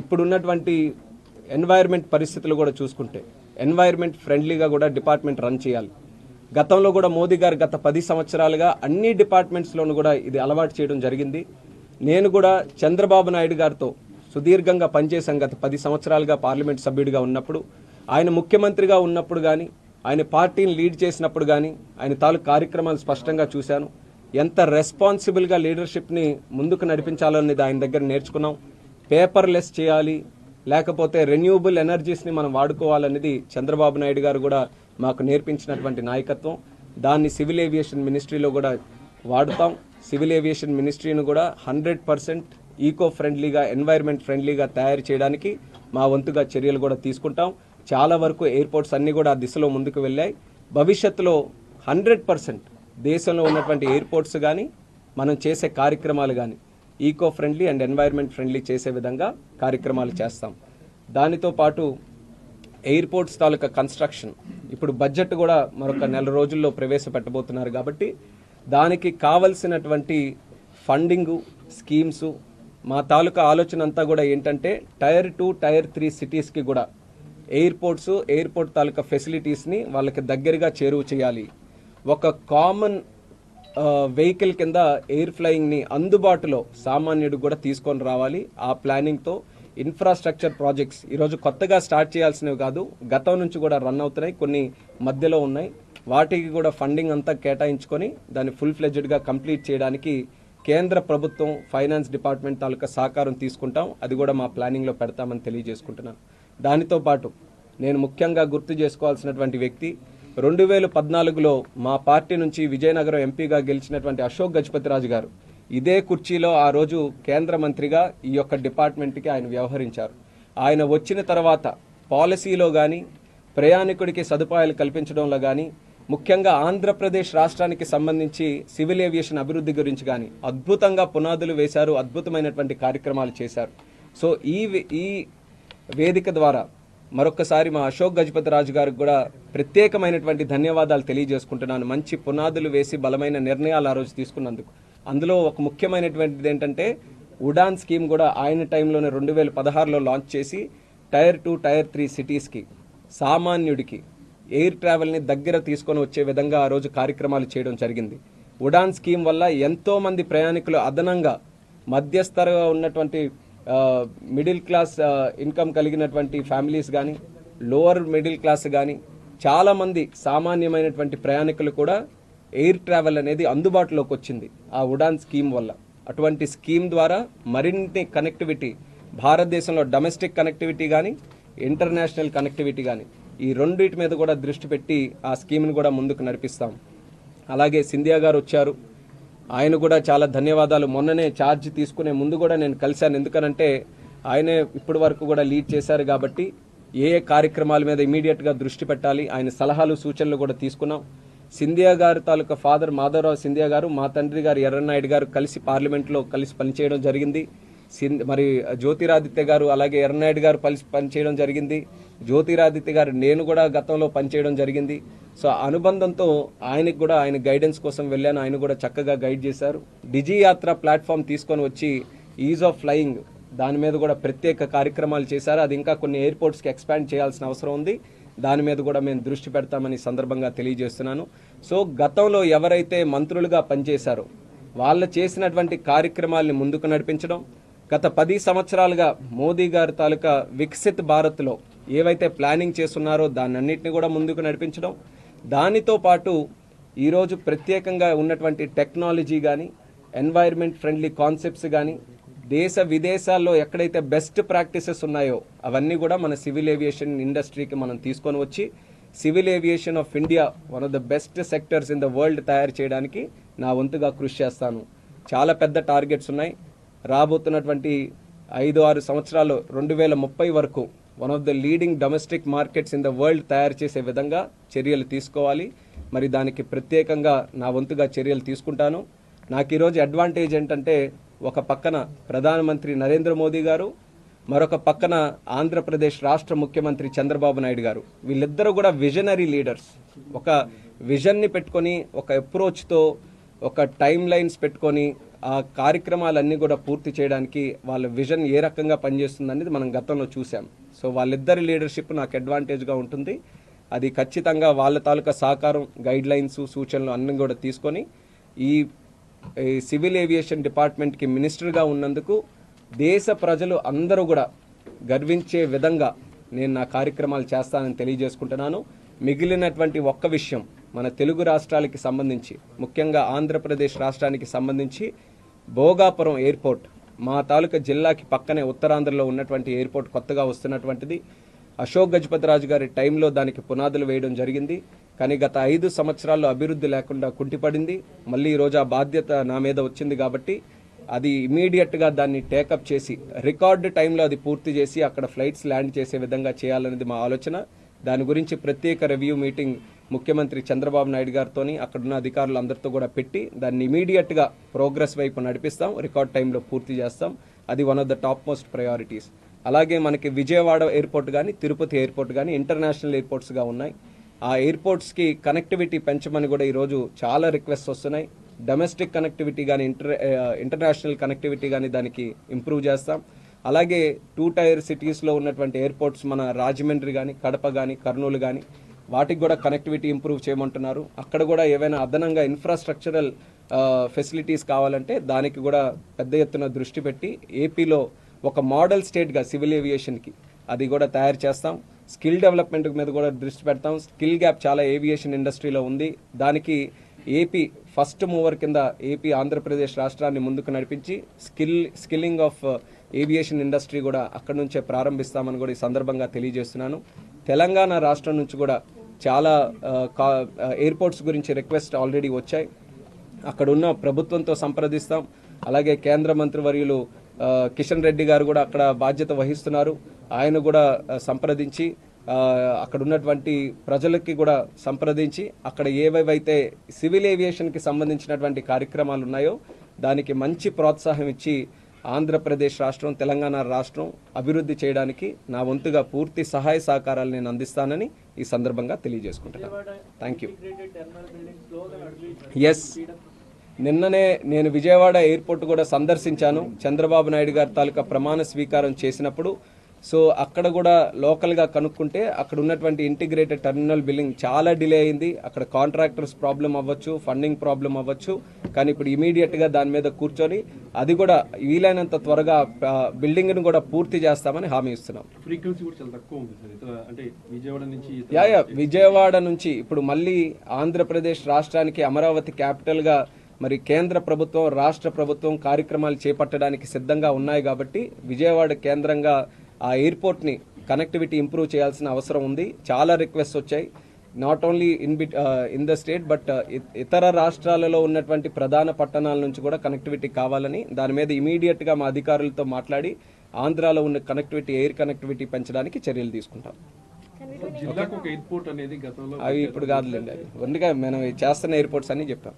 ఇప్పుడున్నటువంటి ఎన్వైర్మెంట్ పరిస్థితులు కూడా చూసుకుంటే ఎన్వైర్మెంట్ ఫ్రెండ్లీగా కూడా డిపార్ట్మెంట్ రన్ చేయాలి. గతంలో కూడా మోదీ గారు గత పది సంవత్సరాలుగా అన్ని డిపార్ట్మెంట్స్లోనూ కూడా ఇది అలవాటు చేయడం జరిగింది. నేను కూడా చంద్రబాబు నాయుడు గారితో సుదీర్ఘంగా పనిచేశాను గత పది సంవత్సరాలుగా పార్లమెంట్ సభ్యుడిగా ఉన్నప్పుడు. ఆయన ముఖ్యమంత్రిగా ఉన్నప్పుడు కానీ ఆయన పార్టీని లీడ్ చేసినప్పుడు కానీ ఆయన తాలూకు కార్యక్రమాలు స్పష్టంగా చూశాను. ఎంత రెస్పాన్సిబుల్గా లీడర్షిప్ని ముందుకు నడిపించాలనేది ఆయన దగ్గర నేర్చుకున్నాం. పేపర్లెస్ చేయాలి లేకపోతే రెన్యూబుల్ ఎనర్జీస్ని మనం వాడుకోవాలనేది చంద్రబాబు నాయుడు గారు కూడా మాకు నేర్పించినటువంటి నాయకత్వం. దాన్ని సివిల్ ఏవియేషన్ మినిస్ట్రీలో కూడా వాడుతాం. సివిల్ ఏవియేషన్ మినిస్ట్రీని కూడా హండ్రెడ్ పర్సెంట్ ఈకో ఫ్రెండ్లీగా ఎన్వైర్న్మెంట్ ఫ్రెండ్లీగా తయారు చేయడానికి మా వంతుగా చర్యలు కూడా తీసుకుంటాం. చాలా వరకు ఎయిర్పోర్ట్స్ అన్నీ కూడా ఆ దిశలో ముందుకు వెళ్ళాయి. భవిష్యత్తులో హండ్రెడ్ పర్సెంట్ దేశంలో ఉన్నటువంటి ఎయిర్పోర్ట్స్ కానీ మనం చేసే కార్యక్రమాలు కానీ eco friendly and environment friendly చేసే విధంగా కార్యక్రమాలు చేస్తాం. దానితో పాటు ఎయిర్పోర్ట్స్ తాలూకా కన్స్ట్రక్షన్ ఇప్పుడు బడ్జెట్ కూడా మరొక నెల రోజుల్లో ప్రవేశపెట్టబోతున్నారు కాబట్టి దానికి కావలసినటువంటి ఫండింగు స్కీమ్స్ మా తాలూకా ఆలోచన అంతా కూడా ఏంటంటే టైర్ టూ టైర్ త్రీ సిటీస్కి కూడా ఎయిర్పోర్ట్స్ ఎయిర్పోర్ట్ తాలూకా ఫెసిలిటీస్ని వాళ్ళకి దగ్గరగా చేరువ చేయాలి. ఒక కామన్ వెహికల్ కింద ఎయిర్ ఫ్లయింగ్ని అందుబాటులో సామాన్యుడు కూడా తీసుకొని రావాలి. ఆ ప్లానింగ్తో ఇన్ఫ్రాస్ట్రక్చర్ ప్రాజెక్ట్స్ ఈరోజు కొత్తగా స్టార్ట్ చేయాల్సినవి కాదు గతం నుంచి కూడా రన్ అవుతున్నాయి కొన్ని మధ్యలో ఉన్నాయి. వాటికి కూడా ఫండింగ్ అంతా కేటాయించుకొని దాన్ని ఫుల్ ఫ్లెడ్జ్డ్గా కంప్లీట్ చేయడానికి కేంద్ర ప్రభుత్వం ఫైనాన్స్ డిపార్ట్మెంట్ తాలూకా సహకారం తీసుకుంటాం. అది కూడా మా ప్లానింగ్లో పెడతామని తెలియజేసుకుంటున్నాను. దానితో పాటు నేను ముఖ్యంగా గుర్తు చేసుకోవాల్సినటువంటి వ్యక్తి రెండు వేల పద్నాలుగులో మా పార్టీ నుంచి విజయనగరం ఎంపీగా గెలిచినటువంటి అశోక్ గజపతిరాజు గారు ఇదే కుర్చీలో ఆ రోజు కేంద్ర మంత్రిగా ఈ యొక్క డిపార్ట్మెంట్కి ఆయన వ్యవహరించారు. ఆయన వచ్చిన తర్వాత పాలసీలో కానీ ప్రయాణికుడికి సదుపాయాలు కల్పించడంలో కానీ ముఖ్యంగా ఆంధ్రప్రదేశ్ రాష్ట్రానికి సంబంధించి సివిల్ ఏవియేషన్ అభివృద్ధి గురించి కానీ అద్భుతంగా పునాదులు వేశారు అద్భుతమైనటువంటి కార్యక్రమాలు చేశారు. సో ఈ ఈ వేదిక ద్వారా మరొకసారి మా అశోక్ గజపతి రాజు గారికి కూడా ప్రత్యేకమైనటువంటి ధన్యవాదాలు తెలియజేసుకుంటున్నాను. మంచి పునాదులు వేసి బలమైన నిర్ణయాలు ఆ రోజు తీసుకున్నందుకు. అందులో ఒక ముఖ్యమైనటువంటిది ఏంటంటే ఉడాన్ స్కీమ్ కూడా ఆయన టైంలోనే రెండు వేల పదహారులో లాంచ్ చేసి టైర్ టూ టైర్ త్రీ సిటీస్కి సామాన్యుడికి ఎయిర్ ట్రావెల్ని దగ్గర తీసుకొని వచ్చే విధంగా ఆ రోజు కార్యక్రమాలు చేయడం జరిగింది. ఉడాన్ స్కీమ్ వల్ల ఎంతోమంది ప్రయాణికులు అదనంగా మధ్యస్థరగా ఉన్నటువంటి మిడిల్ క్లాస్ ఇన్కమ్ కలిగినటువంటి ఫ్యామిలీస్ కానీ లోవర్ మిడిల్ క్లాస్ కానీ చాలామంది సామాన్యమైనటువంటి ప్రయాణికులు కూడా ఎయిర్ ట్రావెల్ అనేది అందుబాటులోకి వచ్చింది ఆ ఉడాన్ స్కీమ్ వల్ల. అటువంటి స్కీమ్ ద్వారా మరిన్ని కనెక్టివిటీ భారతదేశంలో డొమెస్టిక్ కనెక్టివిటీ కానీ ఇంటర్నేషనల్ కనెక్టివిటీ కానీ ఈ రెండింటి మీద కూడా దృష్టి పెట్టి ఆ స్కీమ్ని కూడా ముందుకు నడిపిస్తాం. అలాగే సింధియా గారు వచ్చారు. ఆయన కూడా చాలా ధన్యవాదాలు. మొన్ననే ఛార్జ్ తీసుకునే ముందు కూడా నేను కలిశాను. ఎందుకనంటే ఆయనే ఇప్పటి వరకు కూడా లీడ్ చేశారు కాబట్టి ఏ ఏ కార్యక్రమాల మీద ఇమీడియట్గా దృష్టి పెట్టాలి ఆయన సలహాలు సూచనలు కూడా తీసుకున్నాం. సింధియా గారు తాలూకా ఫాదర్ మాధవరావు సింధియా గారు మా తండ్రి గారు ఎర్రనాయుడు గారు కలిసి పార్లమెంట్లో కలిసి పనిచేయడం జరిగింది. సిన్- మరి జ్యోతిరాదిత్య గారు అలాగే ఎర్రనాయుడు గారు కలిసి పనిచేయడం జరిగింది. జ్యోతిరాదిత్య గారు నేను కూడా గతంలో పనిచేయడం జరిగింది. సో ఆ అనుబంధంతో ఆయనకు కూడా ఆయన గైడెన్స్ కోసం వెళ్ళాను. ఆయన కూడా చక్కగా గైడ్ చేశారు. డిజీ యాత్ర ప్లాట్ఫామ్ తీసుకొని వచ్చి ఈజ్ ఆఫ్ ఫ్లయింగ్ దాని మీద కూడా ప్రత్యేక కార్యక్రమాలు చేశారు. అది ఇంకా కొన్ని ఎయిర్పోర్ట్స్కి ఎక్స్పాండ్ చేయాల్సిన అవసరం ఉంది. దాని మీద కూడా మేము దృష్టి పెడతామని సందర్భంగా తెలియజేస్తున్నాను. సో గతంలో ఎవరైతే మంత్రులుగా పనిచేశారో వాళ్ళు చేసినటువంటి కార్యక్రమాల్ని ముందుకు నడిపించడం గత పది సంవత్సరాలుగా మోదీ గారి తాలూకా వికసిత్ భారత్లో ఏవైతే ప్లానింగ్ చేస్తున్నారో దాన్నన్నింటినీ కూడా ముందుకు నడిపించడం. దానితో పాటు ఈరోజు ప్రత్యేకంగా ఉన్నటువంటి టెక్నాలజీ కానీ ఎన్వైర్న్మెంట్ ఫ్రెండ్లీ కాన్సెప్ట్స్ కానీ దేశ విదేశాల్లో ఎక్కడైతే బెస్ట్ ప్రాక్టీసెస్ ఉన్నాయో అవన్నీ కూడా మన సివిల్ ఏవియేషన్ ఇండస్ట్రీకి మనం తీసుకొని వచ్చి civil aviation of India one of the best sectors in the world తయారు చేయడానికి నా వంతుగా కృషి చేస్తాను. చాలా పెద్ద టార్గెట్స్ ఉన్నాయి. రాబోతున్నటువంటి ఐదు ఆరు సంవత్సరాలు రెండు వేల ముప్పై వరకు one of the leading domestic markets in the world తయారు చేసే విధంగా చర్యలు తీసుకోవాలి. మరి దానికి ప్రత్యేకంగా నా వంతుగా చర్యలు తీసుకుంటాను. నాకు ఈరోజు అడ్వాంటేజ్ ఏంటంటే ఒక పక్కన ప్రధానమంత్రి నరేంద్ర మోదీ గారు మరొక పక్కన ఆంధ్రప్రదేశ్ రాష్ట్ర ముఖ్యమంత్రి చంద్రబాబు నాయుడు గారు. వీళ్ళిద్దరూ కూడా విజనరీ లీడర్స్ ఒక విజన్ని పెట్టుకొని ఒక అప్రోచ్తో ఒక టైం లైన్స్ పెట్టుకొని ఆ కార్యక్రమాలన్నీ కూడా పూర్తి చేయడానికి వాళ్ళ విజన్ ఏ రకంగా పనిచేస్తుంది అనేది మనం గతంలో చూసాం సో వాళ్ళిద్దరి లీడర్షిప్ నాకు అడ్వాంటేజ్గా ఉంటుంది. అది ఖచ్చితంగా వాళ్ళ తాలూకా సహకారం గైడ్ లైన్స్ సూచనలు అన్నీ కూడా తీసుకొని ఈ ఈ సివిల్ ఏవియేషన్ డిపార్ట్మెంట్కి మినిస్టర్గా ఉన్నందుకు దేశ ప్రజలు అందరూ కూడా గర్వించే విధంగా నేను నా కార్యక్రమాలు చేస్తానని తెలియజేసుకుంటున్నాను. మిగిలినటువంటి ఒక్క విషయం మన తెలుగు రాష్ట్రాలకి సంబంధించి ముఖ్యంగా ఆంధ్రప్రదేశ్ రాష్ట్రానికి సంబంధించి భోగాపురం ఎయిర్పోర్ట్ మా తాలూకా జిల్లాకి పక్కనే ఉత్తరాంధ్రలో ఉన్నటువంటి ఎయిర్పోర్ట్ కొత్తగా వస్తున్నటువంటిది. అశోక్ గజపతిరాజు గారి టైంలో దానికి పునాదులు వేయడం జరిగింది. కానీ గత ఐదు సంవత్సరాల్లో అభివృద్ధి లేకుండా కుంటిపడింది. మళ్ళీ ఈరోజు ఆ బాధ్యత నా మీద వచ్చింది కాబట్టి అది ఇమీడియట్గా దాన్ని టేకప్ చేసి రికార్డు టైంలో అది పూర్తి చేసి అక్కడ ఫ్లైట్స్ ల్యాండ్ చేసే విధంగా చేయాలనేది మా ఆలోచన. దాని గురించి ప్రత్యేక రివ్యూ మీటింగ్ ముఖ్యమంత్రి చంద్రబాబు నాయుడు గారితోని అక్కడున్న అధికారులందరితో కూడా పెట్టి దాన్ని ఇమీడియట్గా ప్రోగ్రెస్ వైపు నడిపిస్తాం. రికార్డ్ టైంలో పూర్తి చేస్తాం. అది one of the top most priorities అలాగే మనకి విజయవాడ ఎయిర్పోర్ట్ కానీ తిరుపతి ఎయిర్పోర్ట్ కానీ ఇంటర్నేషనల్ ఎయిర్పోర్ట్స్గా ఉన్నాయి. ఆ ఎయిర్పోర్ట్స్కి కనెక్టివిటీ పెంచమని కూడా ఈరోజు చాలా రిక్వెస్ట్ వస్తున్నాయి. డొమెస్టిక్ కనెక్టివిటీ కానీ ఇంటర్ ఇంటర్నేషనల్ కనెక్టివిటీ కానీ దానికి ఇంప్రూవ్ చేస్తాం. అలాగే టూ టైర్ సిటీస్లో ఉన్నటువంటి ఎయిర్పోర్ట్స్ మన రాజమండ్రి కానీ కడప కానీ కర్నూలు కానీ వాటికి కూడా కనెక్టివిటీ ఇంప్రూవ్ చేయమంటున్నారు. అక్కడ కూడా ఏవైనా అదనంగా ఇన్ఫ్రాస్ట్రక్చరల్ ఫెసిలిటీస్ కావాలంటే దానికి కూడా పెద్ద ఎత్తున దృష్టి పెట్టి ఏపీలో ఒక మోడల్ స్టేట్గా సివిల్ ఏవియేషన్కి అది కూడా తయారు చేస్తాం. స్కిల్ డెవలప్మెంట్ మీద కూడా దృష్టి పెడతాం. స్కిల్ గ్యాప్ చాలా ఏవియేషన్ ఇండస్ట్రీలో ఉంది. దానికి ఏపీ ఫస్ట్ మూవర్ కింద ఏపీ ఆంధ్రప్రదేశ్ రాష్ట్రాన్ని ముందుకు నడిపించి skill skilling of aviation industry కూడా అక్కడ నుంచే ప్రారంభిస్తామని కూడా ఈ సందర్భంగా తెలియజేస్తున్నాను. తెలంగాణ రాష్ట్రం నుంచి కూడా చాలా కా- ఎయిర్పోర్ట్స్ గురించి రిక్వెస్ట్ ఆల్రెడీ వచ్చాయి. అక్కడ ఉన్న ప్రభుత్వంతో సంప్రదిస్తాం. అలాగే కేంద్ర మంత్రివర్యులు కిషన్ రెడ్డి గారు కూడా అక్కడ బాధ్యత వహిస్తున్నారు. ఆయన కూడా సంప్రదించి అక్కడ ఉన్నటువంటి ప్రజలకి కూడా సంప్రదించి అక్కడ ఏవేవైతే సివిల్ ఏవియేషన్కి సంబంధించినటువంటి కార్యక్రమాలు ఉన్నాయో దానికి మంచి ప్రోత్సాహం ఇచ్చి ఆంధ్రప్రదేశ్ రాష్ట్రం తెలంగాణ రాష్ట్రం అభివృద్ధి చేయడానికి నా వంతుగా పూర్తి సహాయ సహకారాలు నేను అందిస్తానని ఈ సందర్భంగా తెలియజేసుకుంటున్నాను థ్యాంక్ యూ ఎస్ నిన్ననే నేను విజయవాడ ఎయిర్పోర్ట్ కూడా సందర్శించాను. చంద్రబాబు నాయుడు గారి తాలూకా ప్రమాణ స్వీకారం చేసినప్పుడు సో అక్కడ కూడా లోకల్గా కనుక్కుంటే అక్కడ ఉన్నటువంటి ఇంటిగ్రేటెడ్ టెర్మినల్ బిల్డింగ్ చాలా డిలే అయింది. అక్కడ కాంట్రాక్టర్స్ ప్రాబ్లం అవ్వచ్చు ఫండింగ్ ప్రాబ్లం అవ్వచ్చు. కానీ ఇప్పుడు ఇమీడియట్గా దాని మీద కూర్చొని అది కూడా వీలైనంత త్వరగా బిల్డింగ్ను కూడా పూర్తి చేస్తామని హామీ ఇస్తున్నాం. ఫ్రీక్వెన్సీ కూడా చాలా తక్కువ ఉంది సార్. ఇతర అంటే విజయవాడ నుంచి యా విజయవాడ నుంచి ఇప్పుడు మళ్ళీ ఆంధ్రప్రదేశ్ రాష్ట్రానికి అమరావతి క్యాపిటల్గా మరి కేంద్ర ప్రభుత్వం రాష్ట్ర ప్రభుత్వం కార్యక్రమాలు చేపట్టడానికి సిద్ధంగా ఉన్నాయి కాబట్టి విజయవాడ కేంద్రంగా ఆ ఎయిర్పోర్ట్ని కనెక్టివిటీ ఇంప్రూవ్ చేయాల్సిన అవసరం ఉంది. చాలా రిక్వెస్ట్ వచ్చాయి. Not only in bit in the state but ఇతర రాష్ట్రాలలో ఉన్నటువంటి ప్రధాన పట్టణాల నుంచి కూడా కనెక్టివిటీ కావాలని దాని మీద ఇమీడియట్గా మా అధికారులతో మాట్లాడి ఆంధ్రాలో ఉన్న కనెక్టివిటీ ఎయిర్ కనెక్టివిటీ పెంచడానికి చర్యలు తీసుకుంటాం. అవి ఇప్పుడు కాదులేండి అవి. అందుకే మనం చేస్తున్న ఎయిర్పోర్ట్స్ అన్ని చెప్పాం.